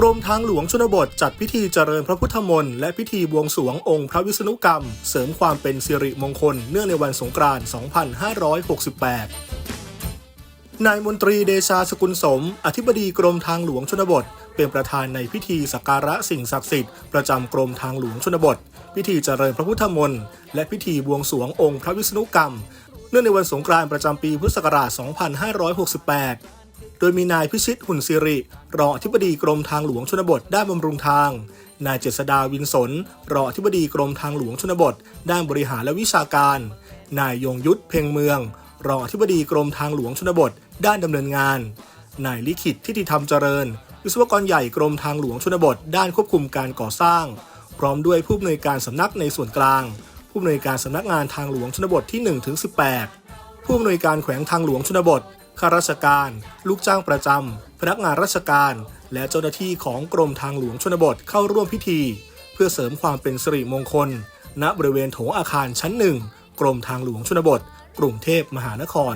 กรมทางหลวงชนบทจัดพิธีเจริญพระพุทธมนต์และพิธีบวงสรวงองค์พระวิษณุกรรม เสริมความเป็นสิริมงคลเนื่องในวันสงกรานต์ 2568 นายมนตรีเดชาสกุลสม อธิบดีกรมทางหลวงชนบท เป็นประธานในพิธีสักการะสิ่งศักดิ์สิทธิ์ประจำกรมทางหลวงชนบท พิธีเจริญพระพุทธมนต์และพิธีบวงสรวงองค์พระวิษณุกรรม เนื่องในวันสงกรานต์ประจำปีพุทธศักราช 2568 โดยมีนายพิชิตหุ่นสิริ รองอธิบดีกรมทางหลวงชนบทด้านบำรุงทาง นายเจษดาวินสน รองอธิบดีกรมทางหลวงชนบท ด้านบริหารและวิชาการ นายยงยุทธเพ่งเมือง รองอธิบดีกรมทางหลวงชนบท ด้านดำเนินงาน นายลิขิตทิติธรรมเจริญ วิศวกรใหญ่กรมทางหลวงชนบท ด้านควบคุมการก่อสร้าง พร้อมด้วยผู้อำนวยการสำนักในส่วนกลาง ผู้อำนวยการสำนักงานทางหลวงชนบทที่1ถึง18ผู้อำนวยการแขวงทางหลวงชนบท ข้าราชการ ลูกจ้างประจำ พนักงานราชการ และเจ้าหน้าที่ของกรมทางหลวงชนบทเข้าร่วมพิธี เพื่อเสริมความเป็นสิริมงคล ณบริเวณโถงอาคารชั้นหนึ่งกรมทางหลวงชนบท กรุงเทพมหานคร